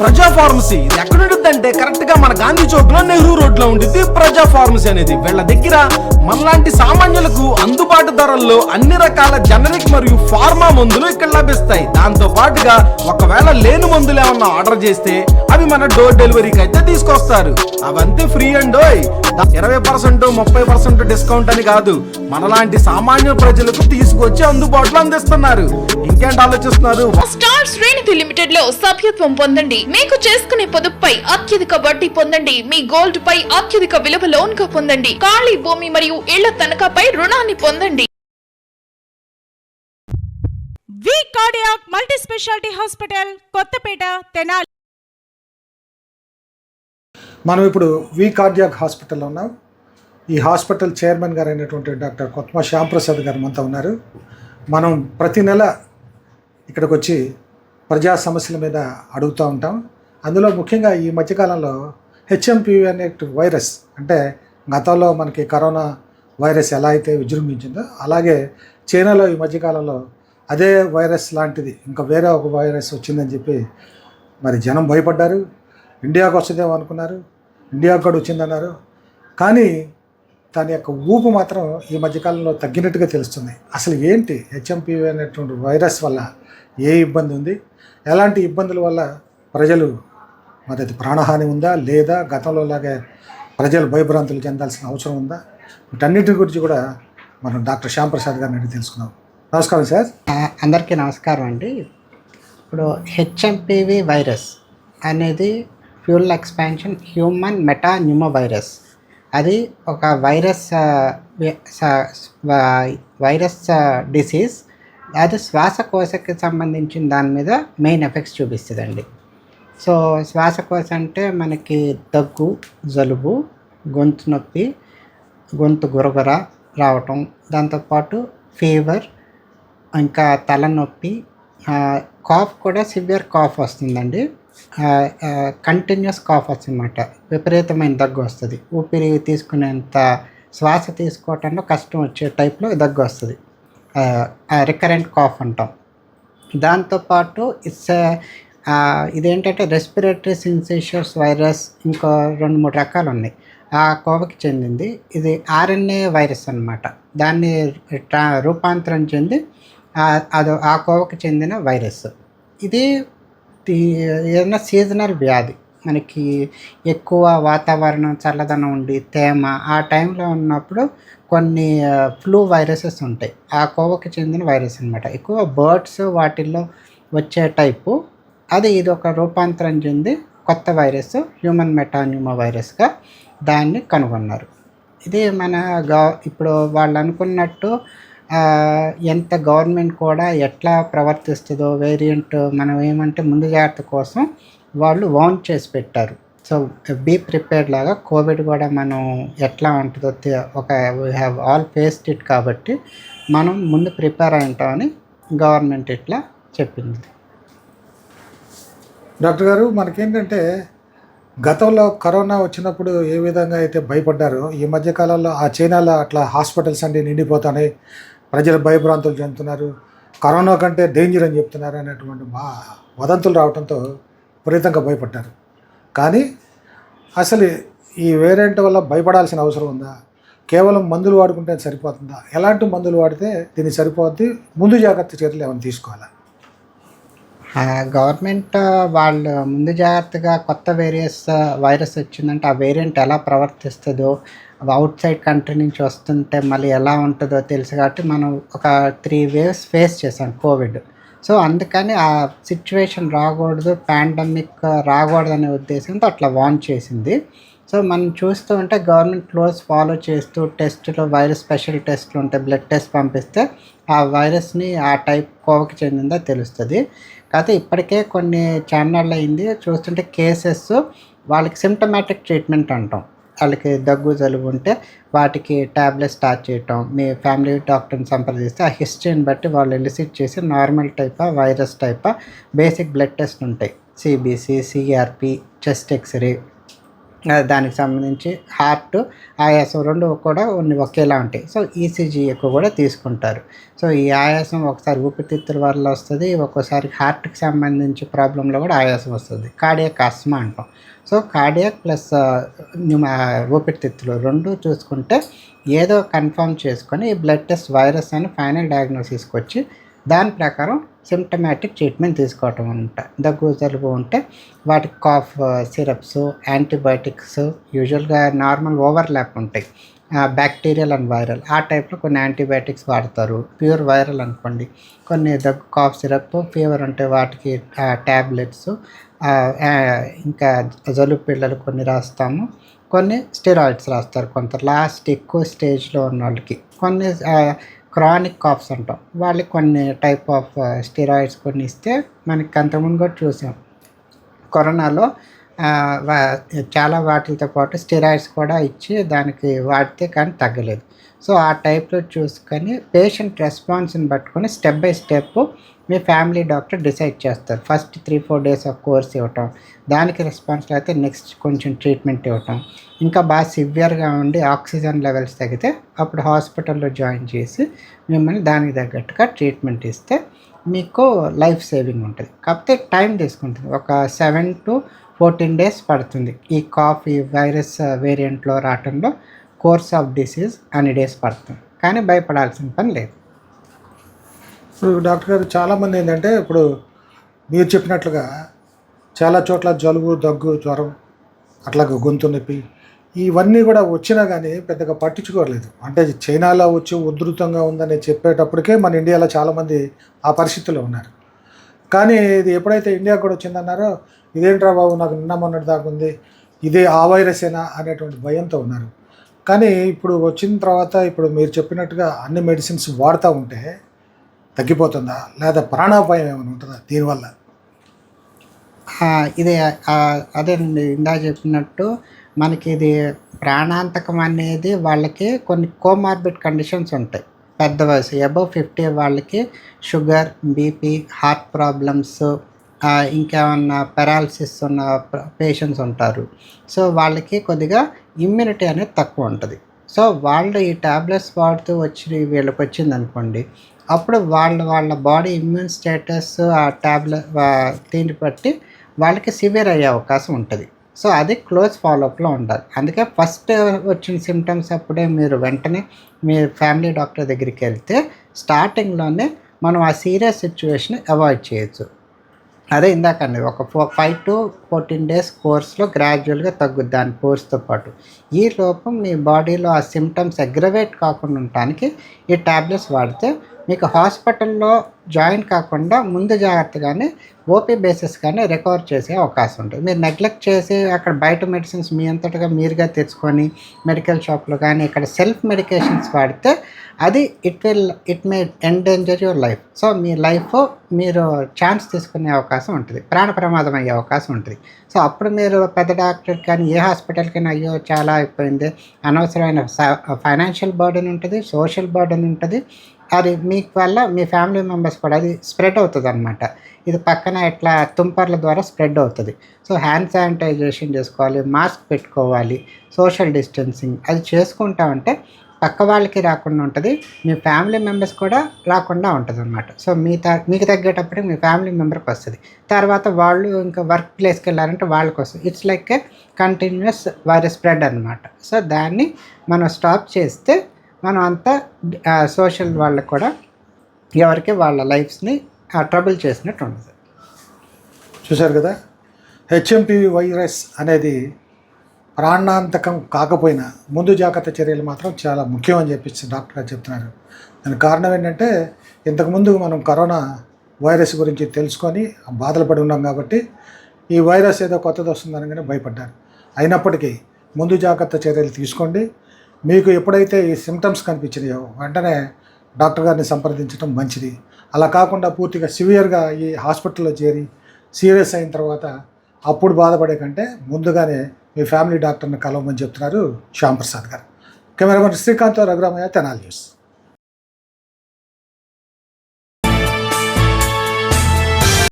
ప్రజా ఫార్మసీ. ఇది ఎక్కడ ఉంటుందంటే కరెక్ట్గా మన గాంధీ చౌక్లో నెహ్రూ రోడ్లో ఉంటుంది ప్రజా ఫార్మసీ అనేది. వీళ్ళ దగ్గర మనలాంటి సామాన్యులకు అందుబాటు ధరల్లో అన్ని రకాల జనరిక్ మరియు ఫార్మా మందులు ఇక్కడ లభిస్తాయి. దాంతో పాటుగా ఒకవేళ లేని మందులు ఏమన్నా ఆర్డర్ చేస్తే అవి మన డోర్ డెలివరీకి అయితే తీసుకొస్తారు. అవంతే ఫ్రీ అండోయ్ ఇరవై పర్సెంట్ ముప్పై పర్సెంట్ డిస్కౌంట్ అని కాదు. మనలాంటి సామాన్య ప్రజలకు తీసుకొచ్చి అందుబాటులో అందిస్తున్నారు. ఇంకేంటి ఆలోచిస్తున్నారు? స్టార్ లిమిటెడ్లో సభ్యత్వం పొందండి. మీకు చేసుకునే పొదుపుపై అత్యధిక వడ్డీ పొందండి. మీ గోల్డ్ పై అత్యధిక విలువ లోన్గా పొందండి. ఖాళీ భూమి మరియు ఇళ్ళ తనఖాపై రుణాన్ని పొందండి. V cardiac multi speciality hospital Kothapeta Tenali. మనం ఇప్పుడు వి కార్డియాక్ హాస్పిటల్లో ఉన్నాం. ఈ హాస్పిటల్ చైర్మన్ గారు అయినటువంటి డాక్టర్ కొత్మ శ్యాంప్రసాద్ గారు మనతో ఉన్నారు. మనం ప్రతి నెల ఇక్కడికి వచ్చి ప్రజా సమస్యల మీద అడుగుతూ ఉంటాం. అందులో ముఖ్యంగా ఈ మధ్యకాలంలో హెచ్ఎంపివి అనే వైరస్ అంటే గతంలో మనకి కరోనా వైరస్ ఎలా అయితే విజృంభించిందో అలాగే చైనాలో ఈ మధ్యకాలంలో అదే వైరస్ లాంటిది ఇంకా వేరే ఒక వైరస్ వచ్చిందని చెప్పి మరి జనం భయపడ్డారు. ఇండియాకు వస్తుందేమో అనుకున్నారు. ఇండియాకు కూడా వచ్చిందన్నారు. కానీ దాని యొక్క ఊపు మాత్రం ఈ మధ్యకాలంలో తగ్గినట్టుగా తెలుస్తుంది. అసలు ఏంటి హెచ్ఎంపివి అనేటువంటి వైరస్ వల్ల ఏ ఇబ్బంది ఉంది? ఎలాంటి ఇబ్బందుల వల్ల ప్రజలు మరి అది ప్రాణహాని ఉందా? లేదా గతంలో లాగే ప్రజలు భయభ్రాంతులు చెందాల్సిన అవసరం ఉందా? వీటన్నిటి గురించి కూడా మనం డాక్టర్ శ్యాంప్రసాద్ గారిని అడిగి తెలుసుకున్నాం నమస్కారం సార్. అందరికీ నమస్కారం అండి. ఇప్పుడు హెచ్ఎంపివి వైరస్ అనేది full expansion human meta pneumo virus అది ఒక వైరస్ వైరస్ డిసీజ్ అది శ్వాసకోశకి సంబంధించిన దాని మీద మెయిన్ ఎఫెక్ట్స్ చూపిస్తుందండి. సో శ్వాసకోశ అంటే మనకి దగ్గు జలుబు గొంతు నొప్పి గొంతు గురగుర రావటం దాంతోపాటు ఫీవర్ ఇంకా తలనొప్పి కాఫ్ కూడా సివియర్ కాఫ్ వస్తుందండి. కంటిన్యూస్ కాఫ్ వస్తుందన్నమాట. విపరీతమైన దగ్గు వస్తుంది. ఊపిరి తీసుకునేంత శ్వాస తీసుకోవటంలో కష్టం వచ్చే టైప్లో దగ్గు వస్తుంది. రికరెంట్ కాఫ్ అంటాం. దాంతోపాటు ఇట్స్ ఇదేంటంటే రెస్పిరేటరీ సిన్సేషియస్ వైరస్ ఇంకో రెండు మూడు రకాలు ఉన్నాయి ఆ కోవకి చెందింది. ఇది ఆర్ఎన్ఏ వైరస్ అనమాట దాన్ని ట్రా రూపాంతరం చెంది అది ఆ కోవకి చెందిన వైరస్ ఇది ఏదైనా సీజనల్ వ్యాధి. మనకి ఎక్కువ వాతావరణం చల్లదనం ఉండి తేమ ఆ టైంలో ఉన్నప్పుడు కొన్ని ఫ్లూ వైరసెస్ ఉంటాయి. ఆ కోవకి చెందిన వైరస్ అనమాట ఎక్కువ బర్డ్స్ వాటిల్లో వచ్చే టైపు అది ఇది ఒక రూపాంతరం చెంది కొత్త వైరస్ హ్యూమన్ మెటాన్యూమా వైరస్గా దాన్ని కనుగొన్నారు. ఇది మన గవ ఇప్పుడు వాళ్ళు అనుకున్నట్టు ఎంత గవర్నమెంట్ కూడా ఎట్లా ప్రవర్తిస్తుందో వేరియంట్ మనం ఏమంటే ముందు జాగ్రత్త కోసం వాళ్ళు వార్న్ చేసి పెట్టారు. సో బీ ప్రిపేర్డ్ లాగా కోవిడ్ కూడా మనం ఎట్లా ఉంటుందో ఒక we have all faced it కాబట్టి మనం ముందు ప్రిపేర్ అయింటామని గవర్నమెంట్ ఇట్లా చెప్పింది. డాక్టర్ గారు మనకేంటంటే గతంలో కరోనా వచ్చినప్పుడు ఏ విధంగా అయితే భయపడ్డారో ఈ మధ్య కాలంలో ఆ చైనాలో అట్లా హాస్పిటల్స్ అన్ని నిండిపోతున్నాయి ప్రజలు భయభ్రాంతులు చెందుతున్నారు కరోనా కంటే డేంజర్ అని చెప్తున్నారు అనేటువంటి మా వదంతులు రావడంతో విపరీతంగా భయపడ్డారు. కానీ అసలు ఈ వేరియంట్ వల్ల భయపడాల్సిన అవసరం ఉందా? కేవలం మందులు వాడుకుంటే సరిపోతుందా? ఎలాంటి మందులు వాడితే దీనికి సరిపోద్ది? ముందు జాగ్రత్త చర్యలు ఏమైనా తీసుకోవాలా? గవర్నమెంట్ వాళ్ళు ముందు జాగ్రత్తగా కొత్త వేరియస్ వైరస్ వచ్చిందంటే ఆ వేరియంట్ ఎలా ప్రవర్తిస్తుందో అవుట్ సైడ్ కంట్రీ నుంచి వస్తుంటే మళ్ళీ ఎలా ఉంటుందో తెలుసు కాబట్టి మనం ఒక త్రీ వేవ్స్ ఫేస్ చేసాం కోవిడ్. సో అందుకని ఆ సిచ్యువేషన్ రాకూడదు పాండమిక్ రాకూడదు అనే ఉద్దేశంతో అట్లా వాన్ చేసింది. సో మనం చూస్తూ ఉంటే గవర్నమెంట్ క్లోజ్ ఫాలో చేస్తూ టెస్టులు వైరస్ స్పెషల్ టెస్ట్లు ఉంటాయి బ్లడ్ టెస్ట్ పంపిస్తే ఆ వైరస్ని ఆ టైప్ కోవకి చెందిందో తెలుస్తుంది. కాకపోతే ఇప్పటికే కొన్ని ఛానళ్ళు అయింది. చూస్తుంటే కేసెస్ వాళ్ళకి సిమ్టమాటిక్ ట్రీట్మెంట్ అంటాం. వాళ్ళకి దగ్గు జలుబు ఉంటే వాటికి ట్యాబ్లెట్ స్టార్ట్ చేయటం మీ ఫ్యామిలీ డాక్టర్ని సంప్రదిస్తే ఆ హిస్టరీని బట్టి వాళ్ళు ఎలిసిట్ చేసి నార్మల్ టైపా వైరస్ టైపా బేసిక్ బ్లడ్ టెస్ట్ ఉంటాయి. సిబిసి సిఆర్పి చెస్ట్ ఎక్స్రే దానికి సంబంధించి హార్ట్ ఆయాసం రెండు కూడా కొన్ని ఒకేలా ఉంటాయి. సో ఈసీజీ ఎక్కువ కూడా తీసుకుంటారు. సో ఈ ఆయాసం ఒకసారి ఊపిరితిత్తుల వల్ల వస్తుంది ఒక్కోసారి హార్ట్కి సంబంధించి ప్రాబ్లంలో కూడా ఆయాసం వస్తుంది. కార్డియాక్ ఆస్మా అంటాం. సో కార్డియాక్ ప్లస్ ఊపిరితిత్తులు రెండు చూసుకుంటే ఏదో కన్ఫర్మ్ చేసుకొని ఈ బ్లడ్ టెస్ట్ వైరస్ అని ఫైనల్ డయాగ్నోసిస్కి వచ్చి దాని ప్రకారం సిమ్టమాటిక్ ట్రీట్మెంట్ తీసుకోవటం అనమాట. దగ్గు జలుబు ఉంటే వాటికి కాఫ్ సిరప్స్ యాంటీబయాటిక్స్ యూజువల్గా నార్మల్ ఓవర్లాప్ ఉంటాయి. బ్యాక్టీరియల్ అండ్ వైరల్ ఆ టైప్లో కొన్ని యాంటీబయాటిక్స్ వాడతారు. ప్యూర్ వైరల్ అనుకోండి. కొన్ని దగ్గు కాఫ్ సిరప్ ఫీవర్ ఉంటే వాటికి ట్యాబ్లెట్స్ ఇంకా జలుబు పిల్లలు కొన్ని రాస్తాము. కొన్ని స్టెరాయిడ్స్ రాస్తారు కొంత. లాస్ట్ ఎక్కువ స్టేజ్లో ఉన్న వాళ్ళకి కొన్ని క్రానిక్ కాఫ్స్ అంటాం. వాళ్ళకి కొన్ని టైప్ ఆఫ్ స్టెరాయిడ్స్ కొన్ని ఇస్తే మనకి అంతకుముందు కూడా చూసాం. కరోనాలో చాలా వాటితో పాటు స్టెరాయిడ్స్ కూడా ఇచ్చి దానికి వాడితే కానీ తగ్గలేదు. సో ఆ టైప్లో చూసుకొని పేషెంట్ రెస్పాన్స్ని పట్టుకొని స్టెప్ బై స్టెప్ మీ ఫ్యామిలీ డాక్టర్ డిసైడ్ చేస్తారు. First three four days of course ఇవ్వటం దానికి రెస్పాన్స్ అయితే నెక్స్ట్ కొంచెం ట్రీట్మెంట్ ఇవ్వటం. ఇంకా బాగా సివియర్గా ఉండి ఆక్సిజన్ లెవెల్స్ తగ్గితే అప్పుడు హాస్పిటల్లో జాయిన్ చేసి మిమ్మల్ని దానికి తగ్గట్టుగా ట్రీట్మెంట్ ఇస్తే మీకు లైఫ్ సేవింగ్ ఉంటుంది. కాకపోతే టైం తీసుకుంటుంది. ఒక సెవెన్ టు ఫోర్టీన్ డేస్ పడుతుంది. ఈ కాఫ్ ఈ వైరస్ వేరియంట్లో రావటంలో కోర్స్ ఆఫ్ డిసీజ్ అన్ని డేస్ పడుతుంది. కానీ భయపడాల్సిన పని లేదు. ఇప్పుడు డాక్టర్ గారు చాలామంది ఏంటంటే ఇప్పుడు మీరు చెప్పినట్లుగా చాలా చోట్ల జలుబు దగ్గు జ్వరం అట్లాగే గొంతు నొప్పి ఇవన్నీ కూడా వచ్చినా కానీ పెద్దగా పట్టించుకోలేదు. అంటే చైనాలో వచ్చి ఉధృతంగా ఉందని చెప్పేటప్పటికే మన ఇండియాలో చాలామంది ఆ పరిస్థితిలో ఉన్నారు. కానీ ఇది ఎప్పుడైతే ఇండియా కూడా వచ్చిందన్నారో ఇదేంట్రా బాబు నాకు నిన్న మొన్నటి దాకా ఉంది ఇదే ఆ వైరసేనా? అనేటువంటి భయంతో ఉన్నారు. కానీ ఇప్పుడు వచ్చిన తర్వాత ఇప్పుడు మీరు చెప్పినట్టుగా అన్ని మెడిసిన్స్ వాడుతూ ఉంటే తగ్గిపోతుందా? లేదా ప్రాణాపాయం ఏమైనా ఉంటుందా దీనివల్ల? ఇదే ఇది అదేనండి ఇందా చెప్పినట్టు మనకి ఇది ప్రాణాంతకం అనేది వాళ్ళకి కొన్ని కోమార్బిడ్ కండిషన్స్ ఉంటాయి. పెద్ద వయసు అబవ్ ఫిఫ్టీ వాళ్ళకి షుగర్ బీపీ హార్ట్ ప్రాబ్లమ్స్ ఇంకేమన్నా పెరాలసిస్ ఉన్న పేషెంట్స్ ఉంటారు. సో వాళ్ళకి కొద్దిగా ఇమ్యూనిటీ అనేది తక్కువ ఉంటుంది. సో వాళ్ళు ఈ టాబ్లెట్స్ వాడుతూ వచ్చి వీళ్ళకి వచ్చింది అనుకోండి అప్పుడు వాళ్ళ వాళ్ళ బాడీ ఇమ్యూన్ స్టేటస్ ఆ టాబ్లెట్ దీన్ని బట్టి వాళ్ళకి సివియర్ అయ్యే అవకాశం ఉంటుంది. సో అది క్లోజ్ ఫాలోఅప్లో ఉండాలి. అందుకే ఫస్ట్ వచ్చిన సిమ్టమ్స్ అప్పుడే మీరు వెంటనే మీ ఫ్యామిలీ డాక్టర్ దగ్గరికి వెళ్తే స్టార్టింగ్లోనే మనం ఆ సీరియస్ సిచ్యువేషన్ అవాయిడ్ చేయొచ్చు. అదే ఇందాకండి ఒక ఫో ఫైవ్ టు ఫోర్టీన్ డేస్ కోర్స్లో గ్రాడ్యువల్గా తగ్గుద్ది దాని కోర్స్తో పాటు. ఈ లోపం మీ బాడీలో ఆ సిమ్టమ్స్ అగ్రవేట్ కాకుండా ఉండటానికి ఈ ట్యాబ్లెట్స్ వాడితే మీకు హాస్పిటల్లో జాయిన్ కాకుండా ముందు జాగ్రత్తగానే ఓపీ బేసిస్ కానీ రికవర్ చేసే అవకాశం ఉంటుంది. మీరు నెగ్లెక్ట్ చేసి అక్కడ బయట మెడిసిన్స్ మీ అంతటగా మీరుగా తెచ్చుకొని మెడికల్ షాప్లో కానీ ఇక్కడ సెల్ఫ్ మెడికేషన్స్ వాడితే అది it will it may endanger your life so me life మీరు ఛాన్స్ తీసుకునే అవకాశం ఉంటుంది. ప్రాణ ప్రమాదం అయ్యే అవకాశం ఉంటుంది. సో అప్పుడు మీరు పెద్ద డాక్టర్ కానీ ఏ హాస్పిటల్కైనా అయ్యో చాలా అయిపోయింది. అనవసరమైన ఫైనాన్షియల్ బర్డెన్ ఉంటుంది సోషల్ బర్డెన్ ఉంటుంది. అది మీకు వల్ల మీ ఫ్యామిలీ మెంబర్స్ కూడా అది స్ప్రెడ్ అవుతుంది అనమాట ఇది పక్కన ఇట్లా తుంపర్ల ద్వారా స్ప్రెడ్ అవుతుంది. సో హ్యాండ్ శానిటైజేషన్ చేసుకోవాలి మాస్క్ పెట్టుకోవాలి సోషల్ డిస్టెన్సింగ్ అది చేసుకుంటామంటే పక్క వాళ్ళకి రాకుండా ఉంటుంది మీ ఫ్యామిలీ మెంబర్స్ కూడా రాకుండా ఉంటుంది అనమాట సో మీ త మీకు తగ్గేటప్పటికి మీ ఫ్యామిలీ మెంబర్కి వస్తుంది. తర్వాత వాళ్ళు ఇంకా వర్క్ ప్లేస్కి వెళ్ళారంటే వాళ్ళకి వస్తుంది. It's like a continuous virus spread అనమాట సో దాన్ని మనం స్టాప్ చేస్తే మనం అంతా సోషల్ వాళ్ళకి కూడా ఎవరికి వాళ్ళ లైఫ్స్ని ట్రబుల్ చేసినట్టు ఉండదు. చూశారు కదా? హెచ్ఎంపివి వైరస్ అనేది ప్రాణాంతకం కాకపోయినా ముందు జాగ్రత్త చర్యలు మాత్రం చాలా ముఖ్యం అని చెప్పి డాక్టర్ గారు చెప్తున్నారు. దానికి కారణం ఏంటంటే ఇంతకుముందు మనం కరోనా వైరస్ గురించి తెలుసుకొని బాధలు పడి ఉన్నాం కాబట్టి ఈ వైరస్ ఏదో కొత్తది వస్తుందనగానే భయపడ్డారు. అయినప్పటికీ ముందు జాగ్రత్త చర్యలు తీసుకోండి. మీకు ఎప్పుడైతే ఈ సిమ్టమ్స్ కనిపించినాయో వెంటనే డాక్టర్ గారిని సంప్రదించడం మంచిది. అలా కాకుండా పూర్తిగా సివియర్గా ఈ హాస్పిటల్లో చేరి సీరియస్ అయిన తర్వాత అప్పుడు బాధపడే కంటే ముందుగానే మీ ఫ్యామిలీ డాక్టర్ని కలవమని చెప్తున్నారు శ్యాంప్రసాద్ గారు. Cameraman Srikanth Raghuramaiah Tenali news.